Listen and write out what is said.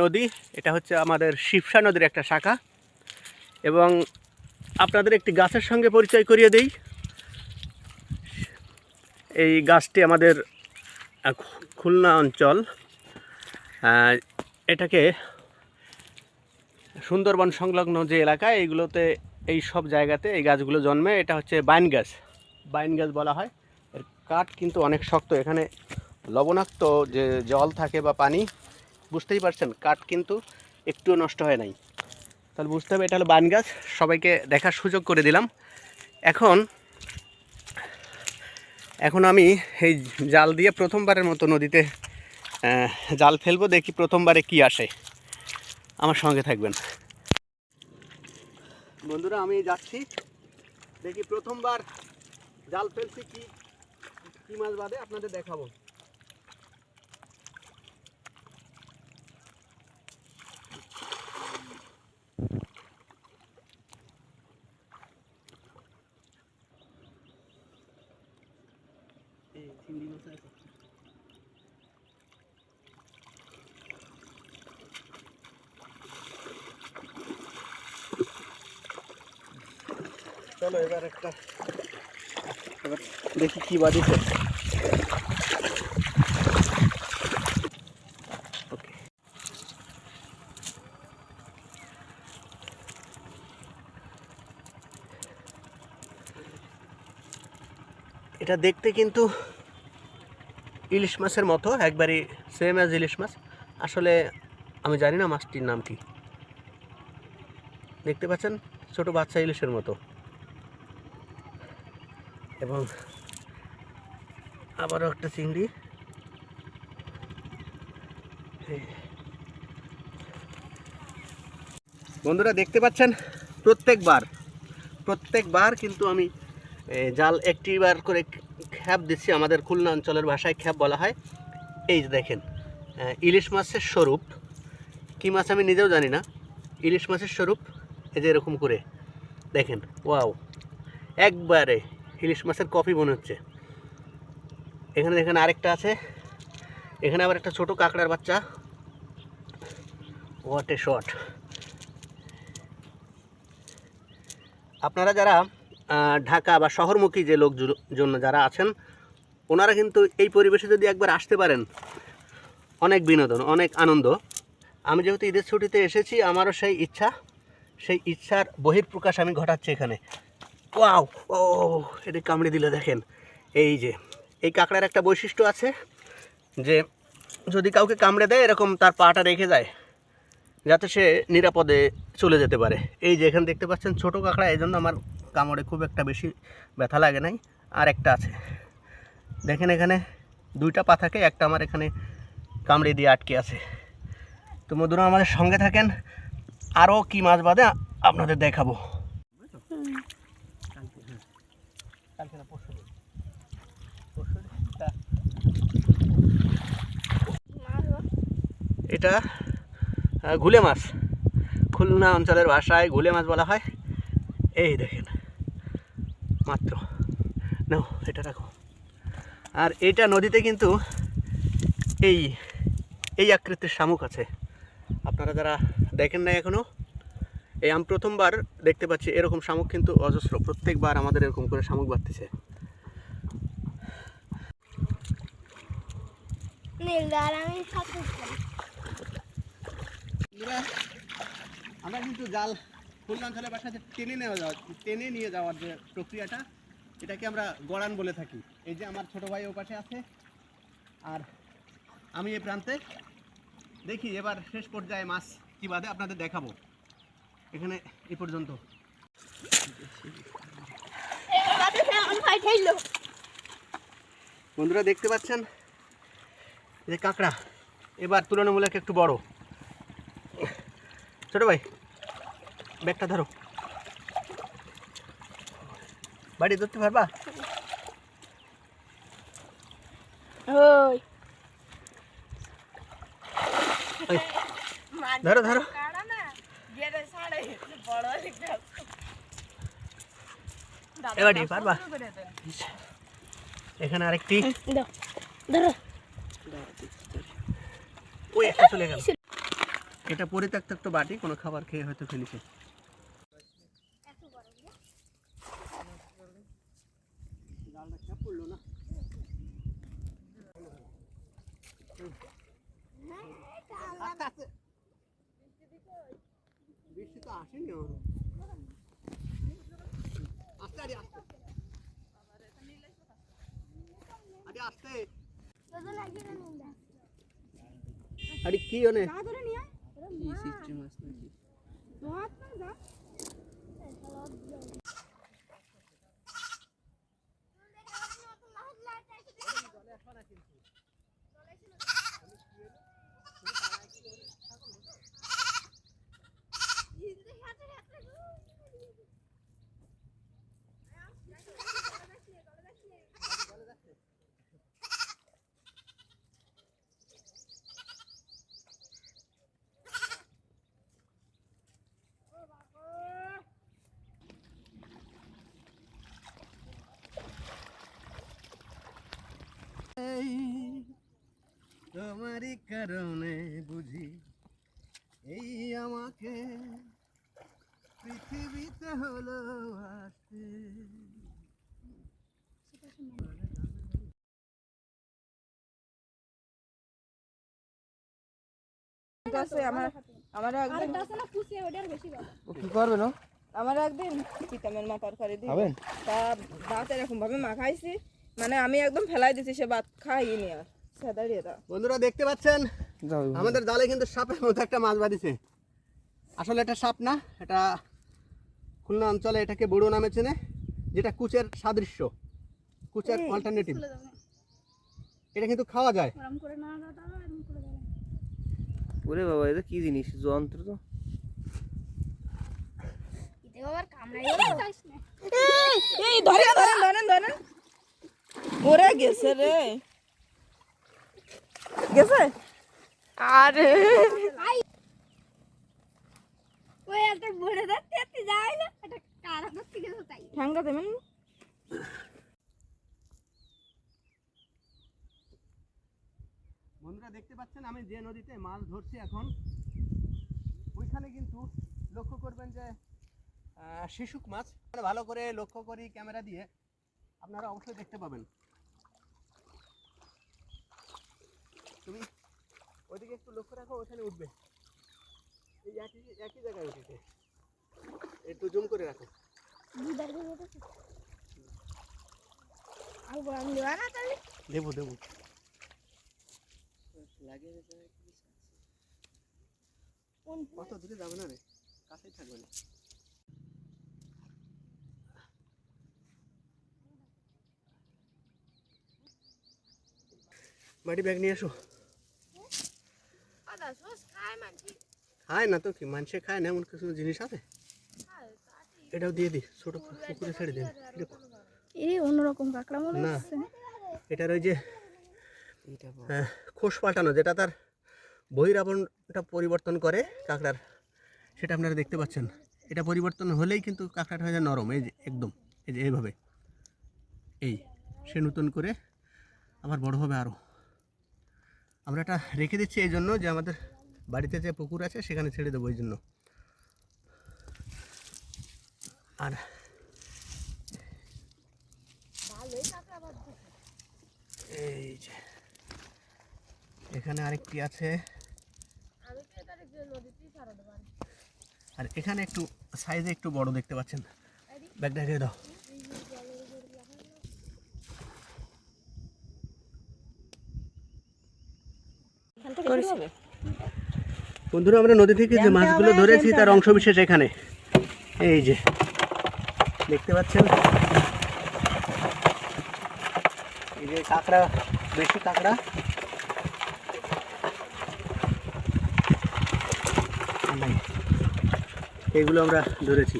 নদী, এটা হচ্ছে আমাদের শিবসা নদীর একটা শাখা। এবং আপনাদের একটি গাছের সঙ্গে পরিচয় করিয়ে দেই। এই গাছটি আমাদের খুলনা অঞ্চল। এটাকে সুন্দরবন সংলগ্ন যে এলাকা এইগুলোতে এই সব জায়গাতে এই গাছগুলো জন্মে। এটা হচ্ছে বাইন গাছ। বাইন গাছ বলা হয়। এর কাঠ কিন্তু অনেক শক্ত। এখানে লবণাক্ত যে জল থাকে বা পানি বুঝতেই পারছেন, কাঠ কিন্তু একটুও নষ্ট হয় নাই। তাহলে বুঝতে হবে, এটা হলো বান গাছ, সবাইকে দেখার সুযোগ করে দিলাম। এখন এখন আমি এই জাল দিয়ে প্রথমবারের মতো নদীতে জাল ফেলব, দেখি প্রথমবারে কি আসে। আমার সঙ্গে থাকবেন। বন্ধুরা, আমি যাচ্ছি। দেখি প্রথমবার জাল ফেলছি কি কি মাছ বাদে আপনাদের দেখাবো। চলো এবার একটা এবার দেখি এটা দেখতে কিন্তু ইলিশ মাছের মতো, একবারই সেম অ্যাজ ইলিশ মাছ। আসলে আমি জানি না মাছটির নাম কি। দেখতে পাচ্ছেন? ছোট বাচ্চা ইলিশের মতো। এবং আবারও একটা চিংড়ি। বন্ধুরা, দেখতে পাচ্ছেন? প্রত্যেকবার প্রত্যেকবার কিন্তু আমি জাল একটিবার করে খ্যাপ দিচ্ছি। আমাদের খুলনা অঞ্চলের ভাষায় খ্যাপ বলা হয়। এই যে দেখেন ইলিশ মাছের স্বরূপ। কী মাছ আমি নিজেও জানি না। ইলিশ মাছের স্বরূপ, এই যে এরকম করে। দেখেন, ওয়াও। একবারে ইলিশ মাছের কফি মনে হচ্ছে। এখানে দেখেন আরেকটা আছে। এখানে আবার একটা ছোট কাঁকড়ার বাচ্চা। হোয়াট এ শট আপনারা যারা ঢাকা বা শহরমুখী যে লোক জন্য যারা আছেন, ওনারা কিন্তু এই পরিবেশে যদি একবার আসতে পারেন, অনেক বিনোদন, অনেক আনন্দ। আমি যেহেতু ঈদের ছুটিতে এসেছি, আমারও সেই ইচ্ছা, সেই ইচ্ছার বহির্প্রকাশ আমি ঘটাচ্ছি এখানে। ওয়াও, ও, এটা কামড়ে দিলে, দেখেন। এই যে, এই কাঁকড়ার একটা বৈশিষ্ট্য আছে যে, যদি কাউকে কামড়ে দেয়, এরকম তার পাটা রেখে যায়, যাতে সে নিরাপদে চলে যেতে পারে। এই যে, এখানে দেখতে পাচ্ছেন ছোট কাঁকড়া এই জন্য আমার কামড়ে খুব একটা বেশি ব্যথা লাগে নাই। আর একটা আছে। দেখেন এখানে দুইটা পা থাকে একটা আমার এখানে কামড়ে দিয়ে আটকে আছে। তো মধুরা আমাদের সঙ্গে থাকেন। আরও কি মাছ বাদে আপনাদের দেখাবো কালকে হ্যাঁ কালকে না পরশু এটা ঘুলে মাছ। খুলনা অঞ্চলের ভাষায় ঘুলে মাছ বলা হয়। এই দেখেন, মাত্র। নাও, এটা রাখো। আর এটা নদীতে কিন্তু এই এই আকৃতির শামুক আছে। আপনারা যারা দেখেন না এখনও এই আমি প্রথমবার দেখতে পাচ্ছি, এরকম শামুক কিন্তু অজস্র। প্রত্যেকবার আমাদের এরকম করে শামুক বাড়তেছে। আমরা কিন্তু জাল খুলনা অঞ্চলের বাসাতে টেনে নেওয়া যাওয়া টেনে নিয়ে যাওয়ার যে প্রক্রিয়াটা, এটাকে আমরা গড়ান বলে থাকি। এই যে আমার ছোট ভাই ও পাশে আছে, আর আমি এই প্রান্তে। দেখি, এবার শেষ পর্যায়ে মাছ কী বাদে আপনাদের দেখাবো। এখানে এ পর্যন্ত। বন্ধুরা দেখতে পাচ্ছেন? যে কাঁকড়া এবার তুলনামূলক একটু বড়। ছোট ভাই ব্যাগটা ধরো। বাড়ি ধরতে পারবা? ধরো ধরো কাড়া না গেরে সাড়ে বড় একটা এখানে আরেকটি। এটা পরিত্যক্ত একটা বাটি কোনো খাবার খেয়ে হয়তো ফেলেছে। না বৃষ্টি তো আসেনি আস্তে আরে আস্তে। আরে আস্তে। আরে কি হনে এই তোমারই কারণে বুঝি এই আমাকে পৃথিবীতে হলো আসতে। আছে আমার আমার একদিন ও কি করবে না? আমার একদিন চিতামের মা তরকারি দিয়ে তা ভাত এরকম ভাবে মাখাইছি মানে আমি একদম ফেলাই দিছি সে ভাত খাইনি আর। বন্ধুরা দেখতে পাচ্ছেন? আমাদের জালে কিন্তু সাপের মতো একটা মাছ বাঁধিছে। আসলে এটা সাপ না এটা খুলনা অঞ্চলে এটাকে বড়ো নামে চেনে যেটা কুচের সাদৃশ্য কুচের অল্টারনেটিভ এটা কিন্তু খাওয়া যায়। ওরে বাবা এটা কি জিনিস? যন্ত্র তো। এই ধরেন ধরেন ধরেন ধরেন। ওরে গেছে রে। গেছে? আরে। ওই একটা বড় দাঁত তেতে যায় না। এটা কারা দাঁত থেকে তাই। ঠাঙ্গা দেবেন বন্ধুরা দেখতে পাচ্ছেন আমি যে নদীতে মাছ ধরছি এখন ওইখানে কিন্তু লক্ষ্য করবেন যে শিশুক মাছ। ভালো করে লক্ষ্য করি ক্যামেরা দিয়ে। আপনারা অবশ্যই দেখতে পাবেন। তুমি ওইদিকে একটু লক্ষ্য রাখো ওখানে উঠবে। এই একই একই জায়গায় উঠেছে। একটু জুম করে রাখো। দেবো দেবো। কত দূরে যাবে না রে কাছেই থাকবে না। মাটি ব্যাগ নিয়ে এসো। খায় না তো কি? মানুষে খায় না এমন কিছু জিনিস আছে? এটাও দিয়ে দি ছোট পুকুরে ছেড়ে দিন। এই অন্যরকম কাঁকড়া মনে না। এটার ওই যে হ্যাঁ, খোস পাল্টানো যেটা তার বহিরাবরণটা পরিবর্তন করে কাঁকড়ার সেটা আপনারা দেখতে পাচ্ছেন। এটা পরিবর্তন হলেই কিন্তু কাঁকড়াটা হয়ে যায় নরম এই যে একদম। এই যে এইভাবে। এই সে নতুন করে আবার বড় হবে আরও আমরা এটা রেখে দিচ্ছি এই জন্য যে আমাদের বাড়িতে যে পুকুর আছে, সেখানে ছেড়ে দেবো ওই জন্য। আর এই যে, এখানে আরেকটি আছে। আর এখানে একটু সাইজে একটু বড় দেখতে পাচ্ছেন। ব্যাগটা রেখে দাও। বন্ধুরা আমরা নদী থেকে যে মাছগুলো ধরেছি তার অংশবিশেষ এখানে। এই যে দেখতে পাচ্ছেন? এই যে কাঁকড়া বেশি কাঁকড়া। এগুলো আমরা ধরেছি।